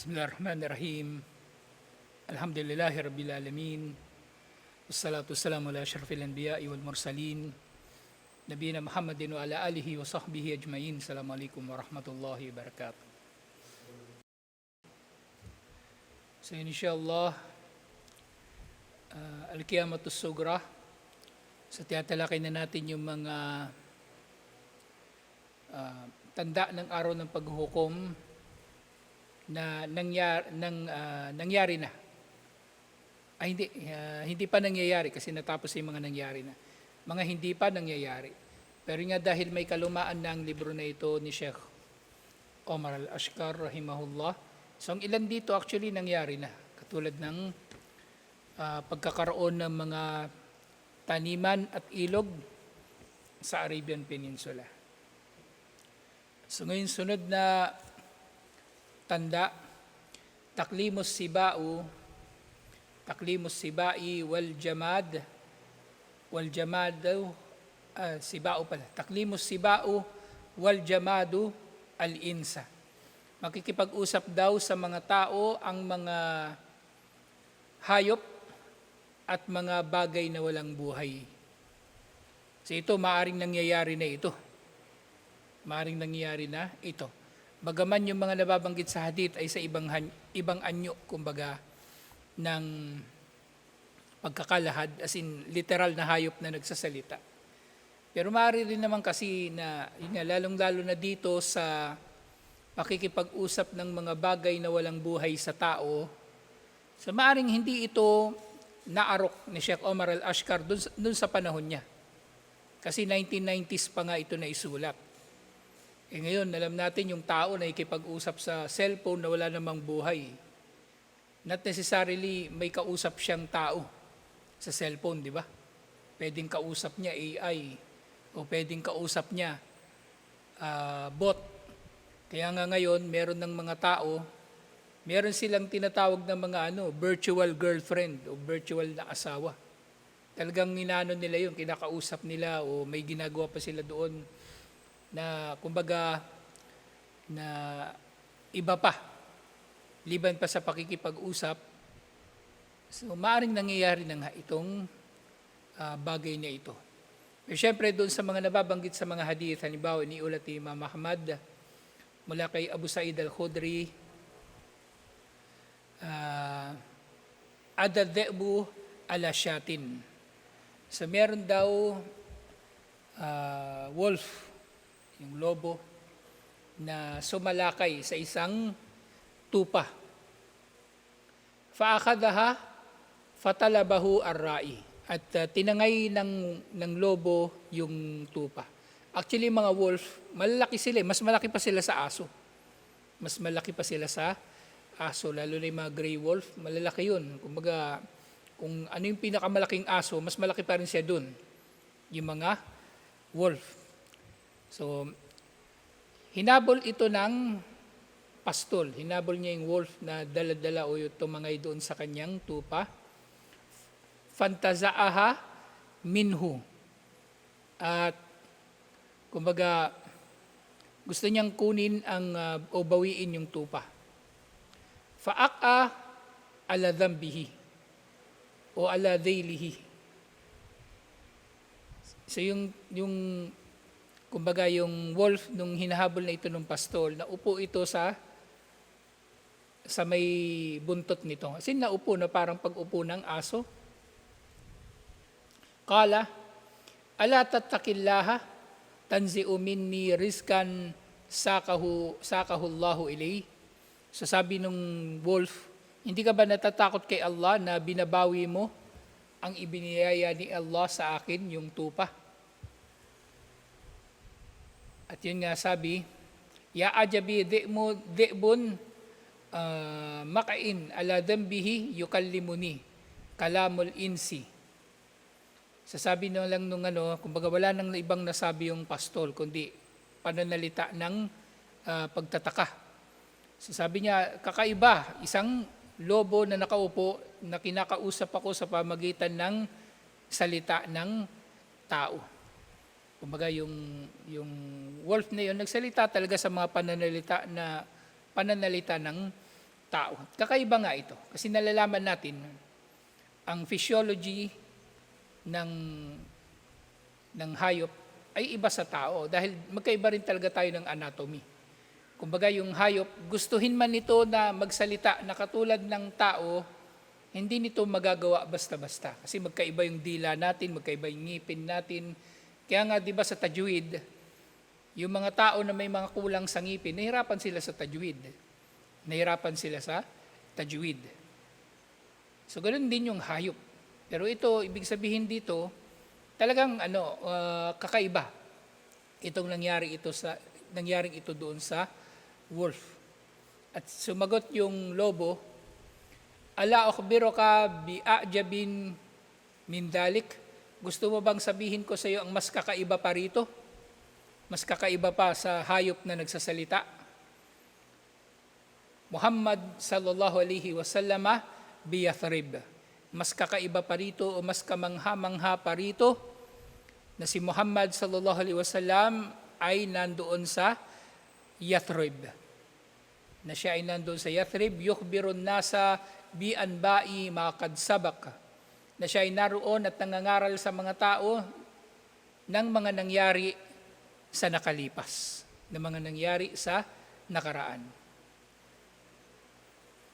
Bismillahirrahmanirrahim. Alhamdulillahi Rabbil Alamin. Wassalatu wassalamu ala asyrafil anbiya'i wal mursalin. Nabiyina Muhammadin wa ala alihi wa sahbihi ajmain. Assalamualaikum warahmatullahi wabarakatuh. So inshallah, uh, Al-Qiyamatus Sugra. So tiyatalakay na natin yung mga uh, tanda ng araw ng paghuhukom na nangyari, nang, ah, nangyari na. Ay hindi, ah, hindi pa nangyayari kasi natapos yung mga nangyari na. Mga hindi pa nangyayari. Pero nga dahil may kalumaan na ang libro na ito ni Sheikh Omar Al-Ashkar, rahimahullah. So ang ilan dito actually nangyari na. Katulad ng ah, pagkakaroon ng mga taniman at ilog sa Arabian Peninsula. So ngayon sunod na tanda, taklimos sibau, taklimos sibai wal jamad, wal jamadu, ah, sibao pala, taklimos sibau wal jamadu al insa. Makikipag-usap daw sa mga tao ang mga hayop at mga bagay na walang buhay. So ito, maaring nangyayari na ito. Maaring nangyayari na ito. Bagaman yung mga nababanggit sa hadith ay sa ibang, ibang anyo, kumbaga, ng pagkakalahad, as in literal na hayop na nagsasalita. Pero maaari rin naman kasi na, yun nga, lalong-lalo na dito sa pakikipag-usap ng mga bagay na walang buhay sa tao, so maaring hindi ito naarok ni Sheikh Omar Al-Ashkar dun, sa- dun sa panahon niya. Kasi 1990s pa nga ito na isulat. Eh ngayon, alam natin yung tao na ikipag-usap sa cellphone na wala namang buhay. Not necessarily may kausap siyang tao sa cellphone, di ba? Pwedeng kausap niya AI o pwedeng kausap niya ah, bot. Kaya nga ngayon, meron ng mga tao, meron silang tinatawag na mga ano, virtual girlfriend o virtual na asawa. Talagang inano nila yun, kinakausap nila o may ginagawa pa sila doon na kumbaga na iba pa. Liban pa sa pakikipag-usap. So maaring nangyayari na nga itong ah, bagay na ito. Pero syempre doon sa mga nababanggit sa mga hadith halimbawa iniulat ni Imam Ahmad mula kay Abu Sa'id al-Khudri uh, adadhebu ala shatin. So meron daw ah, wolf yung lobo, na sumalakay sa isang tupa. Faakadaha, fatalabahu arrai. At uh, tinangay ng, ng lobo yung tupa. Actually, mga wolf, malalaki sila. eh. Mas malaki pa sila sa aso. Mas malaki pa sila sa aso. Lalo na yung mga gray wolf, malalaki yun. Kumbaga, kung ano yung pinakamalaking aso, mas malaki pa rin siya dun. Yung mga wolf. So, hinabol ito ng pastol. Hinabol niya yung wolf na dala-dala o yung tumangay doon sa kanyang tupa. Fantazaaha minhu. At, kumbaga, gusto niyang kunin ang, uh, o bawiin yung tupa. Faaka ala dhambihi o ala dhaylihi. So yung, yung Kumbaga yung wolf nung hinahabol na ito ng pastol, naupo ito sa sa may buntot nito. Kasi naupo na parang pag-upo ng aso. Kala, ala tattakillaha, tanzi'u minni rizkan sakahu, sakahullahu ilay. So sabi nung wolf, hindi ka ba natatakot kay Allah na binabawi mo ang ibiniyaya ni Allah sa akin, yung tupa? At yun nga sabi, Ya ajabi di'mu di'bun uh, makain ala dambihi yukallimuni kalamul insi. Sasabi na lang nung ano, kumbaga wala nang ibang nasabi yung pastol, kundi pananalita ng uh, pagtataka. Sasabi niya, kakaiba, isang lobo na nakaupo na kinakausap ako sa pamagitan ng salita ng tao. Kumbaga yung, yung wolf na yun, nagsalita talaga sa mga pananalita na pananalita ng tao. Kakaiba nga ito kasi nalalaman natin ang physiology ng ng hayop ay iba sa tao dahil magkaiba rin talaga tayo ng anatomy. Kumbaga yung hayop, gustuhin man nito na magsalita na katulad ng tao, hindi nito magagawa basta-basta. Kasi magkaiba yung dila natin, magkaiba yung ngipin natin. Kaya nga, di ba sa tajwid, yung mga tao na may mga kulang sa ngipin, nahirapan sila sa tajwid. Nahirapan sila sa tajwid. So, ganun din yung hayop. Pero ito, ibig sabihin dito, talagang ano, ah, kakaiba. Itong nangyari ito sa nangyaring ito doon sa wolf. At sumagot yung lobo, Ala akhbiro ka bi a'jabin min dalik. Gusto mo bang sabihin ko sa iyo ang mas kakaiba pa rito? Mas kakaiba pa sa hayop na nagsasalita? Muhammad sallallahu alaihi wasallam bi Yathrib. Mas kakaiba pa rito o mas kamangha-mangha pa rito na si Muhammad sallallahu alaihi wasallam ay nandoon sa Yathrib. Na siya ay nandoon sa Yathrib, yukhbirun nasa bi anba'i makad sabak. Na siya ay naroon at nangangaral sa mga tao ng mga nangyari sa nakalipas, ng mga nangyari sa nakaraan.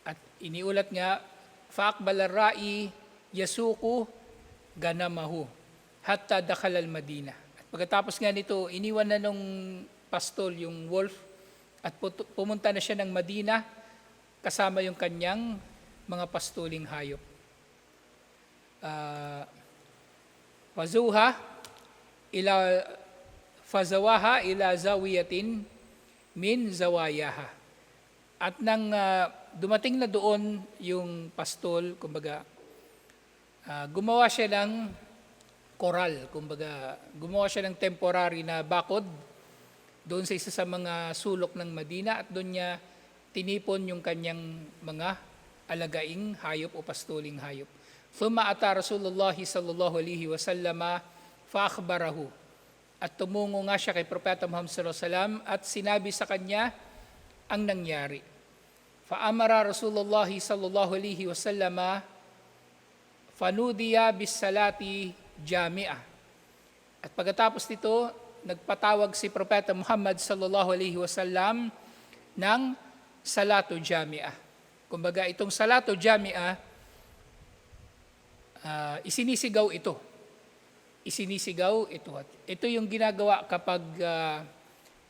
At iniulat nga, Faakbal ra'i yasuku ganamahu hatta dakal al Madina. At pagkatapos nga nito, iniwan na nung pastol yung wolf at pumunta na siya ng Madina kasama yung kanyang mga pastuling hayop. Uh, fazuha ila fazawaha ila zawiyatin min zawayaha. At nang ah, dumating na doon yung pastol, kumbaga, ah, gumawa siya ng koral, kumbaga, gumawa siya ng temporary na bakod doon sa isa sa mga sulok ng Madina at doon niya tinipon yung kanyang mga alagaing hayop o pastuling hayop. Thumma ata Rasulullah sallallahu alaihi wasallam fa akhbarahu. At tumungo nga siya kay Propeta Muhammad sallallahu alaihi wasallam at sinabi sa kanya ang nangyari. Faamara Rasulullah sallallahu alaihi wasallam fanudiya bis salati jami'ah. At pagkatapos nito, nagpatawag si Propeta Muhammad sallallahu alaihi wasallam ng salatu jami'ah. Kumbaga itong salatu jami'ah ah, isinisigaw ito. Isinisigaw ito. At ito yung ginagawa kapag ah,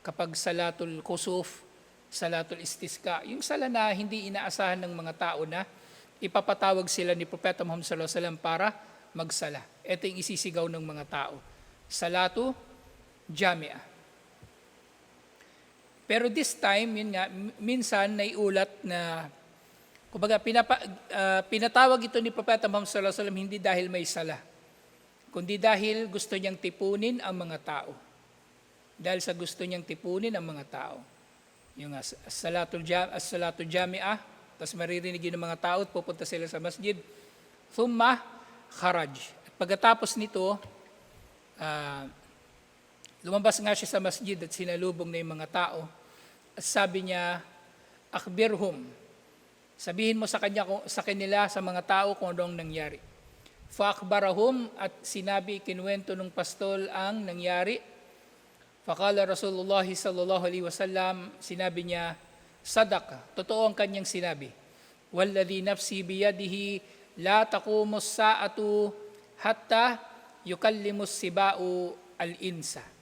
kapag salatul kusuf, salatul istisqa, yung sala na hindi inaasahan ng mga tao na ipapatawag sila ni Propeta Muhammad sallallahu alaihi wasallam para magsala. Ito yung isisigaw ng mga tao. Salatu jamia. Pero this time, yun nga, minsan naiulat na kumbaga pinapa, ah, pinatawag ito ni Propeta Muhammad sallallahu alaihi wasallam hindi dahil may sala, kundi dahil gusto niyang tipunin ang mga tao. Dahil sa gusto niyang tipunin ang mga tao. Yung as- as-salatul jam, as-salatul jami'ah, tapos maririnig yun ng mga tao at pupunta sila sa masjid. Thumma kharaj. At pagkatapos nito, ah, lumabas nga siya sa masjid at sinalubong na yung mga tao. At sabi niya, akbirhum, sabihin mo sa kanya sa kanila sa mga tao kung ano ang nangyari. Faakbarahum at sinabi kinuwento ng pastol ang nangyari. Fakala Rasulullah sallallahu alaihi wasallam, sinabi niya, sadaka, totoo ang kanyang sinabi. Walladhi nafsi biyadihi la taqumus sa'atu hatta yukallimus sibau al-insa.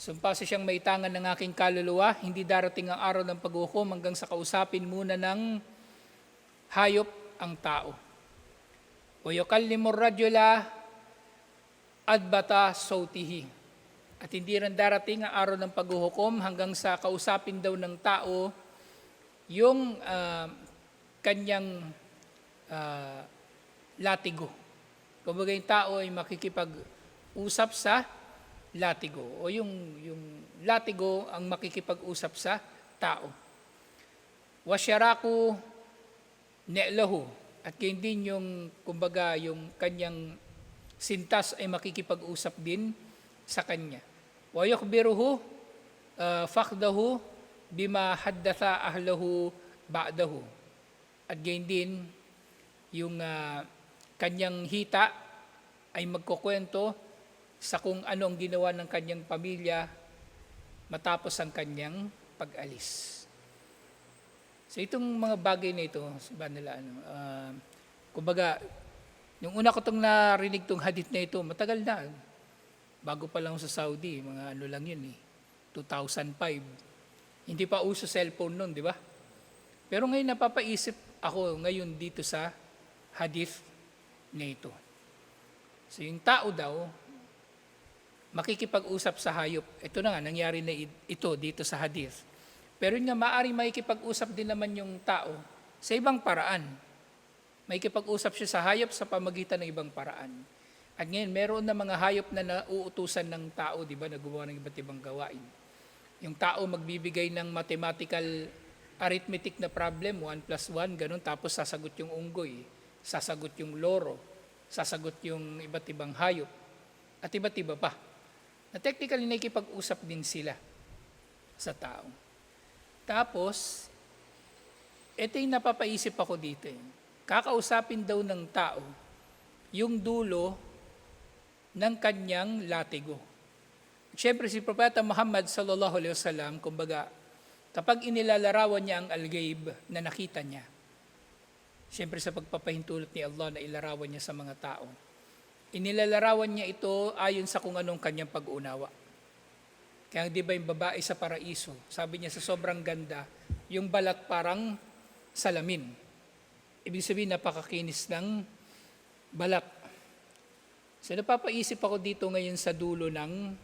Sumpasa siyang maitangan ng aking kaluluwa, hindi darating ang araw ng paghukom hanggang sa kausapin muna ng hayop ang tao. O yukallimur rajula adbata sautihi. At hindi rin darating ang araw ng paghuhukom hanggang sa kausapin daw ng tao yung ah, kanyang ah, latigo. Kumbaga yung tao ay makikipag-usap sa latigo o yung, yung latigo ang makikipag-usap sa tao. Wasyaraku ne'lahu at yun din yung kumbaga yung kanyang sintas ay makikipag-usap din sa kanya. Wa yukhbiruhu uh, fakdahu bima haddatha ahlahu ba'dahu. At gayon din, yung ah, kanyang hita ay magkukwento sa kung ano ang ginawa ng kanyang pamilya matapos ang kanyang pag-alis. So itong mga bagay na ito, sabi nila, ano, ah, kumbaga, yung una ko itong narinig tong hadith na ito, matagal na. Bago pa lang sa Saudi, mga ano lang yun eh, 2005. Hindi pa uso cellphone noon, di ba? Pero ngayon napapaisip ako ngayon dito sa hadith na ito. So yung tao daw, makikipag-usap sa hayop. Ito na nga, nangyari na ito dito sa hadith. Pero yun nga, maaaring makikipag-usap din naman yung tao sa ibang paraan. Makikipag-usap siya sa hayop sa pamagitan ng ibang paraan. At ngayon, meron na mga hayop na nauutusan ng tao, di ba, na gumawa ng iba't ibang gawain. Yung tao magbibigay ng mathematical arithmetic na problem, 1 plus 1, ganun, tapos sasagot yung unggoy, sasagot yung loro, sasagot yung iba't ibang hayop, at iba't iba pa. Na technically, nakikipag-usap din sila sa tao. Tapos, ito yung napapaisip ako dito. Eh. Kakausapin daw ng tao yung dulo ng kanyang latigo. Siyempre si Propeta Muhammad sallallahu alaihi wasallam, kumbaga, kapag inilalarawan niya ang al-ghaib na nakita niya, siyempre sa pagpapahintulot ni Allah na ilarawan niya sa mga tao, inilalarawan niya ito ayon sa kung anong kanyang pag-unawa. Kaya di ba yung babae sa paraiso, sabi niya sa sobrang ganda, yung balat parang salamin. Ibig sabihin, napakakinis ng balat. So napapaisip ako dito ngayon sa dulo ng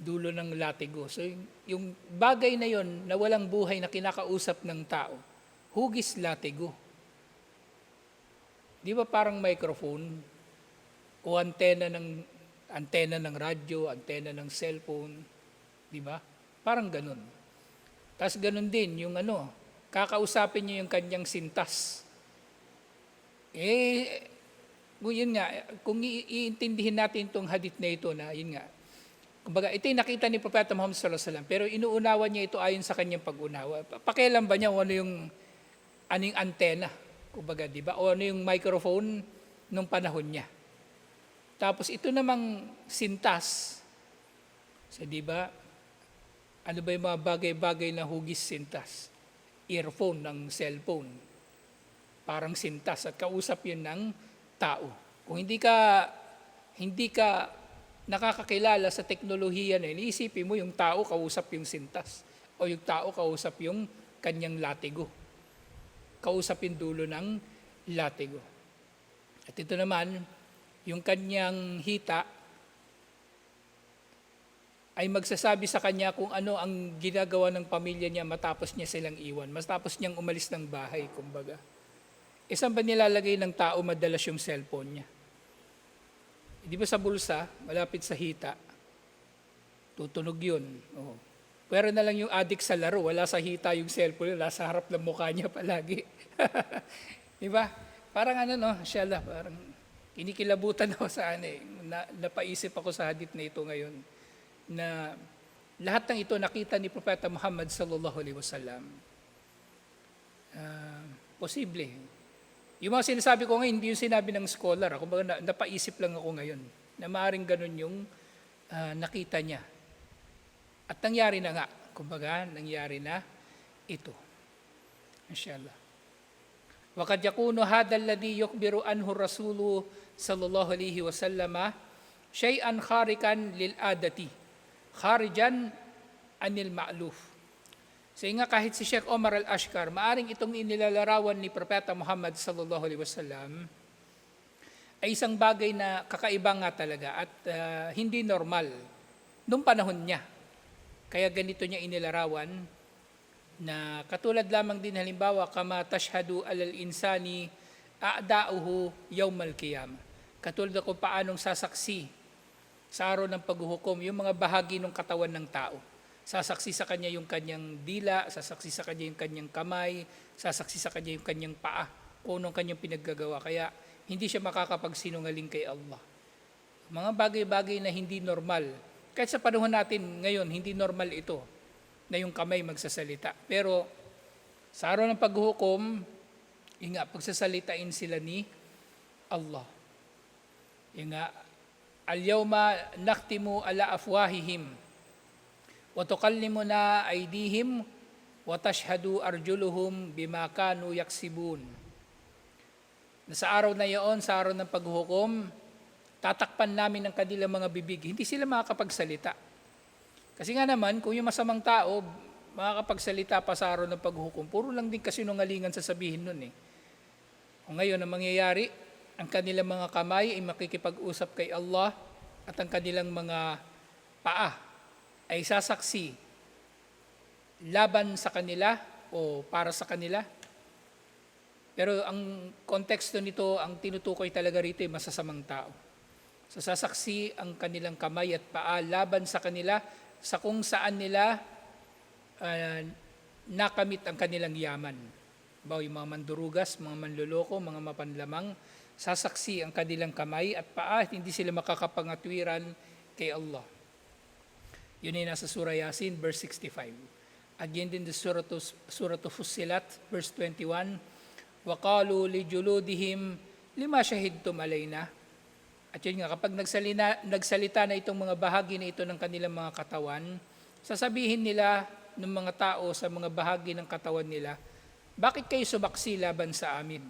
dulo ng latigo. So yung, bagay na yon na walang buhay na kinakausap ng tao, hugis latigo. Di ba parang microphone o antena ng antena ng radyo, antena ng cellphone, di ba? Parang ganun. Tapos ganun din yung ano, kakausapin niyo yung kanyang sintas. Eh, yun nga, kung iintindihin natin itong hadith na ito na, yun nga, kumbaga, ito yung nakita ni Propeta Muhammad sallallahu alaihi wasallam, pero inuunawa niya ito ayon sa kanyang pag-unawa. Pakialam ba niya ano yung, ano yung antena, kumbaga, di ba? O ano yung microphone nung panahon niya. Tapos ito namang sintas, so di ba, ano ba yung mga bagay-bagay na hugis sintas? Earphone ng cellphone. Parang sintas at kausap yun ng tao. Kung hindi ka hindi ka nakakakilala sa teknolohiya na yun, mo yung tao kausap yung sintas o yung tao kausap yung kanyang latigo. Kausap yung dulo ng latigo. At ito naman, yung kanyang hita ay magsasabi sa kanya kung ano ang ginagawa ng pamilya niya matapos niya silang iwan, matapos niyang umalis ng bahay, kumbaga. E saan ba nilalagay ng tao madalas yung cellphone niya? Di ba sa bulsa, malapit sa hita, tutunog yun. Oo. Pero na lang yung addict sa laro, wala sa hita yung cellphone, wala sa harap ng mukha niya palagi. di ba? Parang ano no, shala, parang kinikilabutan ako sa ano eh. Na, napaisip ako sa hadith na ito ngayon na lahat ng ito nakita ni Propeta Muhammad sallallahu alaihi wasallam. Ah, posible. Yung mga sinasabi ko ngayon, hindi yung sinabi ng scholar. Kung na, napaisip lang ako ngayon na maaaring ganun yung ah, nakita niya. At nangyari na nga. Kumbaga, nangyari na ito. Inshallah. وقد يكون هذا الذي يخبر عنه الرسول صلى الله عليه وسلم شيئا خارقا للعادة خارجا عن المألوف So yun nga kahit si Sheikh Omar al-Ashkar, maaring itong inilalarawan ni Propeta Muhammad sallallahu alaihi wasallam ay isang bagay na kakaiba nga talaga at ah, hindi normal nung panahon niya. Kaya ganito niya inilarawan na katulad lamang din halimbawa kama tashhadu alal insani a'da'uhu yawmal qiyam. Katulad kung paanong sasaksi sa araw ng paghuhukom yung mga bahagi ng katawan ng tao. Sasaksi sa kanya yung kanyang dila, sasaksi sa kanya yung kanyang kamay, sasaksi sa kanya yung kanyang paa, kung anong kanyang pinaggagawa. Kaya hindi siya makakapagsinungaling kay Allah. Mga bagay-bagay na hindi normal. Kahit sa panahon natin ngayon, hindi normal ito na yung kamay magsasalita. Pero Sa araw ng paghuhukom, yun nga, pagsasalitain sila ni Allah. Yun nga, Al-yawma naktimu ala afwahihim wa tukallimuna aydihim wa tashhadu arjuluhum bima kanu yaksibun. Na sa araw na iyon, sa araw ng paghuhukom, tatakpan namin ang kanilang mga bibig. Hindi sila makakapagsalita. Kasi nga naman, kung yung masamang tao, makakapagsalita pa sa araw ng paghuhukom, puro lang din kasinungalingan sasabihin nun eh. O ngayon, ang mangyayari, ang kanilang mga kamay ay makikipag-usap kay Allah at ang kanilang mga paa ay sasaksi laban sa kanila o para sa kanila. Pero ang konteksto nito, ang tinutukoy talaga rito ay masasamang tao. So sasaksi ang kanilang kamay at paa laban sa kanila sa kung saan nila uh, nakamit ang kanilang yaman. Bawa yung mga mandurugas, mga manluloko, mga mapanlamang, sasaksi ang kanilang kamay at paa at hindi sila makakapangatwiran kay Allah. Yun ay nasa Surah Yasin, verse 65. Again din the Surah to, Surah to Fussilat, verse 21. وَقَالُوا لِجُلُودِهِمْ لِمَا شَهِدْتُمْ عَلَيْنَا at yun nga, kapag nagsalina, nagsalita na itong mga bahagi na ito ng kanilang mga katawan, sasabihin nila ng mga tao sa mga bahagi ng katawan nila, bakit kayo sumaksi laban sa amin?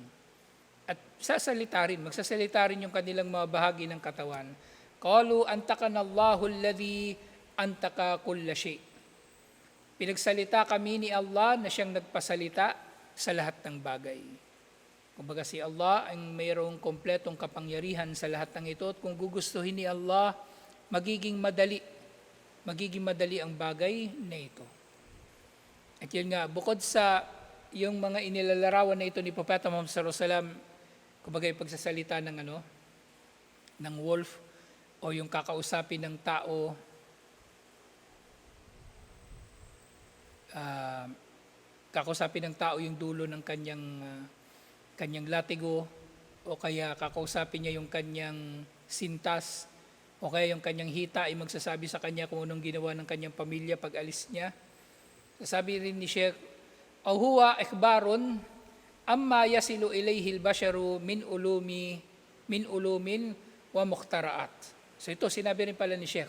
At sasalita rin, magsasalita rin yung kanilang mga bahagi ng katawan. Qalu antakanallahu alladhi antaka kulla. Pinagsalita kami ni Allah na siyang nagpasalita sa lahat ng bagay. Kumbaga si Allah ang mayroong kompletong kapangyarihan sa lahat ng ito at kung gugustuhin ni Allah, magiging madali. Magiging madali ang bagay na ito. At yun nga, bukod sa yung mga inilalarawan na ito ni Propeta Muhammad sallallahu alaihi wasallam kumbaga yung pagsasalita ng ano, ng wolf o yung kakausapin ng tao uh, kakausapin ng tao yung dulo ng kanyang uh, kanyang latigo o kaya kakausapin niya yung kanyang sintas o kaya yung kanyang hita ay magsasabi sa kanya kung anong ginawa ng kanyang pamilya pag alis niya. Sasabi rin ni Sheikh, "Aw huwa ikhbarun amma yasilu ilayhi al-basharu min ulumi min ulumin wa muhtaraat." So ito sinabi rin pala ni Sheikh.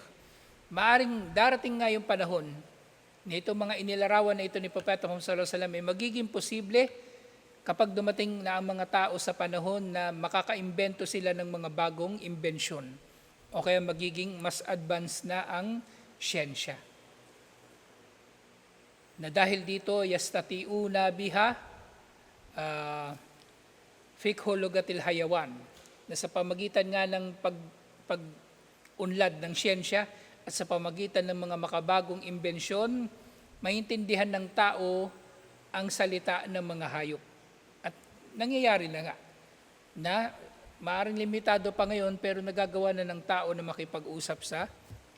Maaring darating nga yung panahon na itong mga inilarawan na ito ni Propeta Muhammad sallallahu alaihi wasallam ay magiging posible kapag dumating na ang mga tao sa panahon na makakaimbento sila ng mga bagong imbensyon o kaya magiging mas advanced na ang siyensya. Na dahil dito, yastatiuna biha uh, fikho lugatil hayawan na sa pamagitan nga ng pag, pag-unlad ng siyensya at sa pamagitan ng mga makabagong imbensyon, maintindihan ng tao ang salita ng mga hayop. Nangyayari na nga na maaaring limitado pa ngayon pero nagagawa na ng tao na makipag-usap sa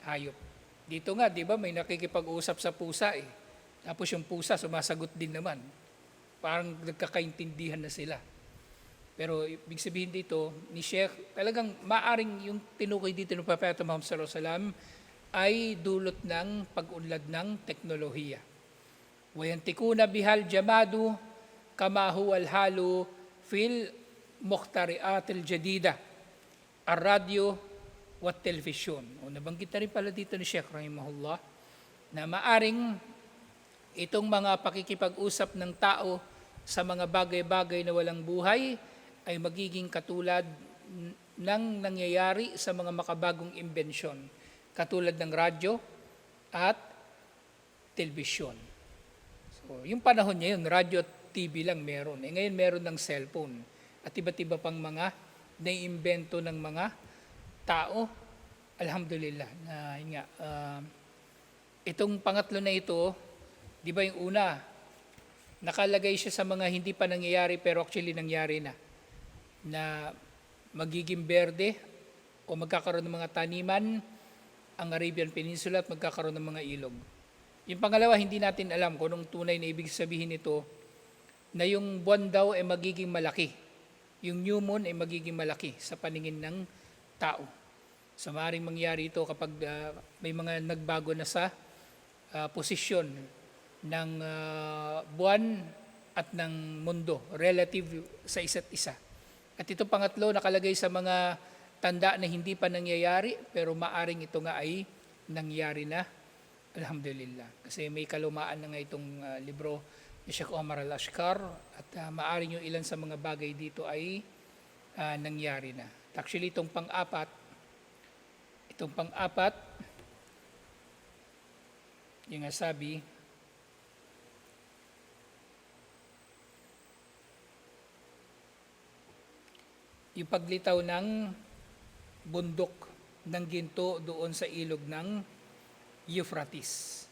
hayop. Dito nga, di ba, may nakikipag-usap sa pusa eh. Tapos yung pusa sumasagot din naman. Parang nagkakaintindihan na sila. Pero ibig sabihin dito, ni Sheikh, talagang maaring yung tinukoy dito ng Propeta Muhammad sallallahu alaihi wasallam ay dulot ng pag-unlad ng teknolohiya. Wayantikuna bihal jamadu huwal halu fil muhtariat al-jadida, ar-radyo at television. O nabanggit na rin pala dito ni Sheikh Rahimahullah na maaring itong mga pakikipag-usap ng tao sa mga bagay-bagay na walang buhay ay magiging katulad ng nangyayari sa mga makabagong imbensyon, katulad ng radyo at telebisyon. So, yung panahon niya yun, radyo at TV lang meron. Eh, ngayon meron ng cellphone at iba't iba pang mga naiimbento ng mga tao. Alhamdulillah na yun nga, uh, itong pangatlo na ito, di ba yung una, nakalagay siya sa mga hindi pa nangyayari pero actually nangyari na na magiging berde o magkakaroon ng mga taniman ang Arabian Peninsula at magkakaroon ng mga ilog. Yung pangalawa, hindi natin alam kung anong tunay na ibig sabihin nito na yung buwan daw ay magiging malaki. Yung new moon ay magiging malaki sa paningin ng tao. So maaaring mangyari ito kapag uh, may mga nagbago na sa uh, posisyon ng uh, buwan at ng mundo relative sa isa't isa. At ito pangatlo nakalagay sa mga tanda na hindi pa nangyayari pero maaring ito nga ay nangyari na. Alhamdulillah. Kasi may kalumaan na nga itong ah, libro Sheikh Omar Al-Ashkar at ah, maaring yung ilan sa mga bagay dito ay ah, nangyari na. Actually itong pang-apat, itong pang-apat, yung nga sabi, yung paglitaw ng bundok ng ginto doon sa ilog ng Euphrates.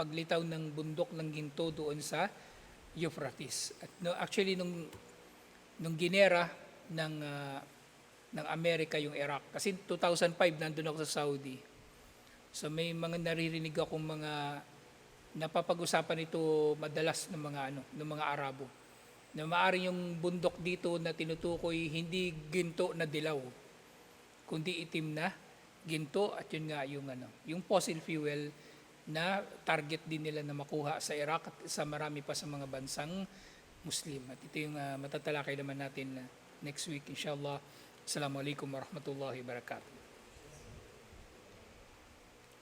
Paglitaw ng bundok ng ginto doon sa Euphrates. At no, actually nung nung ginera ng ah, ng Amerika yung Iraq kasi 2005 nandun ako sa Saudi. So may mga naririnig akong mga napapag-usapan ito madalas ng mga ano, ng mga Arabo na maaari yung bundok dito na tinutukoy hindi ginto na dilaw kundi itim na ginto at yun nga yung ano yung fossil fuel na target din nila na makuha sa Iraq at sa marami pa sa mga bansang Muslim. At ito yung uh, matatalakay naman natin uh, next week inshallah. Assalamualaikum warahmatullahi wabarakatuh